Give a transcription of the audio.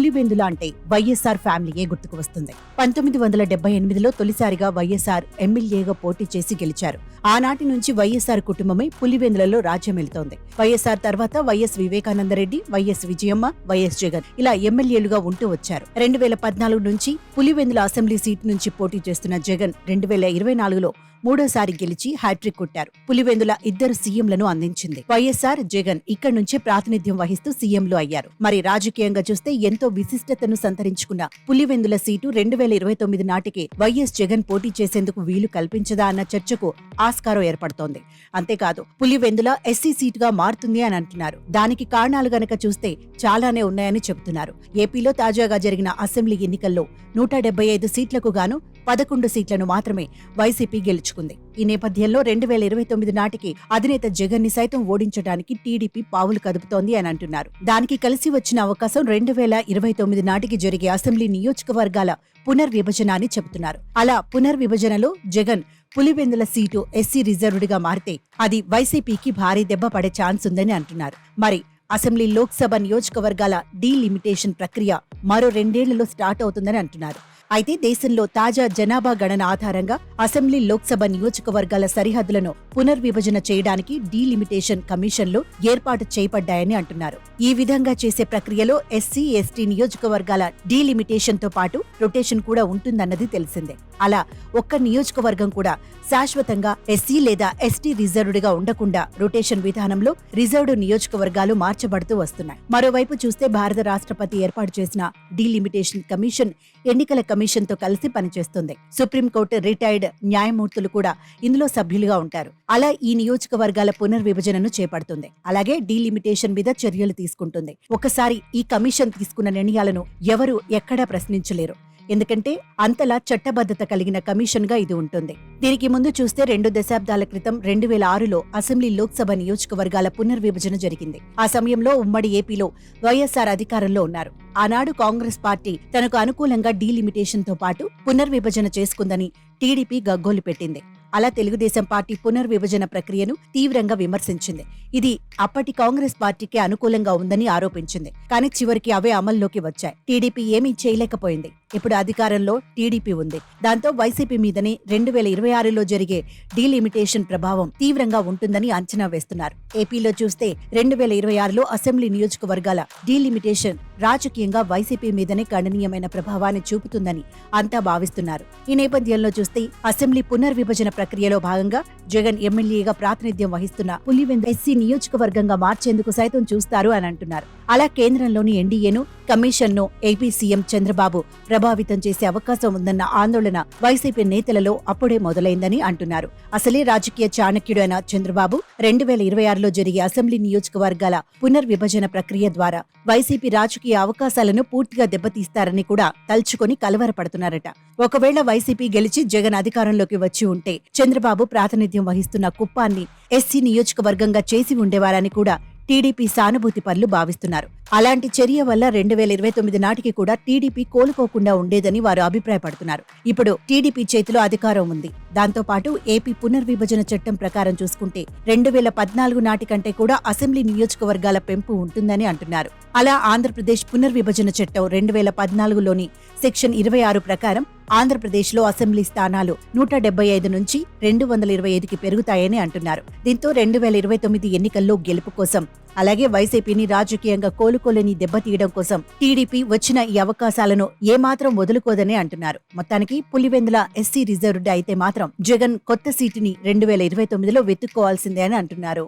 పులివెందుల అంటే వైఎస్ఆర్ ఫ్యామిలీయే గుర్తుకు వస్తుంది. పంతొమ్మిది వందల డెబ్బై ఎనిమిదిలో తొలిసారిగా వైఎస్ఆర్ ఎమ్మెల్యేగా పోటీ చేసి గెలిచారు. ఆనాటి నుంచి వైఎస్ఆర్ కుటుంబమే పులివెందులలో రాజ్యమెలుతోంది వైఎస్ఆర్ తర్వాత YS Vivekananda Reddy YS Vijayamma YS Jagan ఇలా ఎమ్మెల్యేలుగా ఉంటూ వచ్చారు. రెండు వేల పద్నాలుగు నుంచి పులివెందుల అసెంబ్లీ సీట్ నుంచి పోటీ చేస్తున్న జగన్ రెండు వేల ఇరవై నాలుగులో మూడోసారి గెలిచి హ్యాట్రిక్ కొట్టారు. పులివెందుల ఇద్దరు సీఎంలను అందించింది. వైఎస్ఆర్ జగన్ ఇక్కడి నుంచే ప్రాతినిధ్యం వహిస్తూ సీఎంలు అయ్యారు. మరి రాజకీయంగా చూస్తే ఎంతో విశిష్టతను సంతరించుకున్న పులివెందుల సీటు రెండు వేల ఇరవై తొమ్మిది నాటికి వైఎస్ జగన్ పోటీ చేసేందుకు వీలు కల్పించదా అన్న చర్చకు ఆస్కారం ఏర్పడుతోంది. అంతేకాదు పులివెందుల ఎస్సీ సీటుగా మారుతుంది అని అంటున్నారు. దానికి కారణాలు గనక చూస్తే చాలానే ఉన్నాయని చెబుతున్నారు. ఏపీలో తాజాగా జరిగిన అసెంబ్లీ ఎన్నికల్లో నూట డెబ్బై ఐదు సీట్లకు గాను పదకొండు సీట్లను మాత్రమే వైసీపీ గెలుచుకుంది ఈ నేపథ్యంలో రెండు వేల ఇరవై తొమ్మిది నాటికి అధినేత జగన్ని సైతం ఓడించడానికి టీడీపీ పావులు కదుపుతోంది అని అంటున్నారు. దానికి కలిసి వచ్చిన అవకాశం రెండు వేల ఇరవై తొమ్మిది నాటికి జరిగే అసెంబ్లీ నియోజకవర్గాల పునర్విభజన అని చెబుతున్నారు. అలా పునర్విభజనలో జగన్ పులివెందుల సీటు ఎస్సీ రిజర్వ్డ్గా మారితే అది వైసీపీకి భారీ దెబ్బ పడే ఛాన్స్ ఉందని అంటున్నారు. మరి అసెంబ్లీ లోక్సభ నియోజకవర్గాల డీలిమిటేషన్ ప్రక్రియ మరో రెండేళ్ళలో స్టార్ట్ అవుతుందని అంటున్నారు. అయితే దేశంలో తాజా జనాభా గణన ఆధారంగా అసెంబ్లీ లోక్సభ నియోజకవర్గాల సరిహద్దులను పునర్విభజన చేయడానికి డీలిమిటేషన్ కమిషన్లు ఏర్పాటు చేయబడ్డాయని అంటున్నారు. ఈ విధంగా చేసే ప్రక్రియలో ఎస్సీ ఎస్టీ నియోజకవర్గాల డీలిమిటేషన్తో పాటు రొటేషన్ కూడా ఉంటుందన్నది తెలిసిందే. అలా ఒక్క నియోజకవర్గం కూడా శాశ్వతంగా ఎస్సీ లేదా ఎస్టీ రిజర్వ్డ్గా ఉండకుండా రొటేషన్ విధానంలో రిజర్వ్డ్ నియోజకవర్గాలు మార్చబడుతూ వస్తున్నాయి. మరోవైపు చూస్తే భారత రాష్ట్రపతి ఏర్పాటు చేసిన డీలిమిటేషన్ కమిషన్ ఎన్నికల కమిషన్తో కలిసి పనిచేస్తుంది. సుప్రీంకోర్టు రిటైర్డ్ న్యాయమూర్తులు కూడా ఇందులో సభ్యులుగా ఉంటారు. అలా ఈ నియోజకవర్గాల పునర్విభజనను చేపడుతుంది. అలాగే డీలిమిటేషన్ మీద చర్యలు తీసుకుంటుంది. ఒకసారి ఈ కమిషన్ తీసుకున్న నిర్ణయాలను ఎవరు ఎక్కడా ప్రశ్నించలేరు. ఎందుకంటే అంతలా చట్టబద్ధత కలిగిన కమిషన్గా ఇది ఉంటుంది. దీనికి ముందు చూస్తే రెండు దశాబ్దాల క్రితం రెండు వేల ఆరులో అసెంబ్లీ లోక్సభ నియోజకవర్గాల పునర్విభజన జరిగింది. ఆ సమయంలో ఉమ్మడి ఏపీలో వైఎస్ఆర్ అధికారంలో ఉన్నారు. ఆనాడు కాంగ్రెస్ పార్టీ తనకు అనుకూలంగా డీలిమిటేషన్తో పాటు పునర్విభజన చేసుకుందని టీడీపీ గగ్గోలు పెట్టింది. అలా తెలుగుదేశం పార్టీ పునర్విభజన ప్రక్రియను తీవ్రంగా విమర్శించింది. ఇది అప్పటి కాంగ్రెస్ పార్టీకి అనుకూలంగా ఉందని ఆరోపించింది. కానీ చివరికి అవే అమల్లోకి వచ్చాయి. టీడీపీ ఏమీ చేయలేకపోయింది. ఇప్పుడు అధికారంలో టీడీపీ ఉంది. దాంతో వైసీపీ మీదనే రెండు వేల ఇరవై ఆరులో జరిగే డీలిమిటేషన్ ప్రభావం తీవ్రంగా ఉంటుందని అంచనా వేస్తున్నారు. ఏపీలో చూస్తే రెండు వేల ఇరవై ఆరులో అసెంబ్లీ నియోజకవర్గాల డీలిమిటేషన్ రాజకీయంగా వైసీపీ మీదనే గణనీయమైన ప్రభావాన్ని చూపుతుందని అంతా భావిస్తున్నారు. ఈ నేపథ్యంలో చూస్తే అసెంబ్లీ పునర్విభజన ప్రక్రియలో భాగంగా జగన్ ఎమ్మెల్యేగా ప్రాతినిధ్యం వహిస్తున్న పులివెందు ఎస్సీ నియోజకవర్గంగా మార్చేందుకు సైతం చూస్తారు అని అంటున్నారు. అలా కేంద్రంలోని ఎన్డీఏను కమిషన్ను ఏపీ సీఎం చంద్రబాబు ప్రభావితం చేసే అవకాశం ఉందన్న ఆందోళన వైసీపీ నేతలలో అప్పుడే మొదలైందని అంటున్నారు. అసలే రాజకీయ చాణక్యుడు అయిన చంద్రబాబు రెండు వేల ఇరవై ఆరులో జరిగే అసెంబ్లీ నియోజకవర్గాల పునర్విభజన ప్రక్రియ ద్వారా వైసీపీ రాజకీయ అవకాశాలను పూర్తిగా దెబ్బతీస్తారని కూడా తలుచుకొని కలవరపడుతున్నారట. ఒకవేళ వైసీపీ గెలిచి జగన్ అధికారంలోకి వచ్చి ఉంటే చంద్రబాబు ప్రాతినిధ్యం వహిస్తున్న కుప్పాన్ని ఎస్సీ నియోజకవర్గంగా చేసి ఉండేవారని కూడా టీడీపీ సానుభూతి పనులు భావిస్తున్నారు. అలాంటి చర్య వల్ల రెండు వేల ఇరవై తొమ్మిది నాటికి కూడా టీడీపీ కోలుకోకుండా ఉండేదని వారు అభిప్రాయపడుతున్నారు. ఇప్పుడు టీడీపీ చేతిలో అధికారం ఉంది. దాంతో పాటు ఏపీ పునర్విభజన చట్టం ప్రకారం చూసుకుంటే రెండు వేల పద్నాలుగు నాటి కంటే కూడా అసెంబ్లీ నియోజకవర్గాల పెంపు ఉంటుందని అంటున్నారు. అలా ఆంధ్రప్రదేశ్ పునర్విభజన చట్టం రెండు వేల పద్నాలుగులోని సెక్షన్ ఇరవై ఆరు ప్రకారం ఆంధ్రప్రదేశ్లో అసెంబ్లీ స్థానాలు నూట డెబ్బై ఐదు నుంచి రెండు వందల ఇరవై ఐదుకి పెరుగుతాయని అంటున్నారు. దీంతో రెండు వేల ఇరవై తొమ్మిది ఎన్నికల్లో గెలుపు కోసం అలాగే వైసీపీని రాజకీయంగా కోలుకోలేని దెబ్బతీయడం కోసం టీడీపీ వచ్చిన ఈ అవకాశాలను ఏమాత్రం వదులుకోదని అంటున్నారు. మొత్తానికి పులివెందుల ఎస్సీ రిజర్వ్డ్ అయితే మాత్రం జగన్ కొత్త సీటుని రెండు వేల ఇరవై తొమ్మిదిలో వెతుక్కోవాల్సిందే అని అంటున్నారు.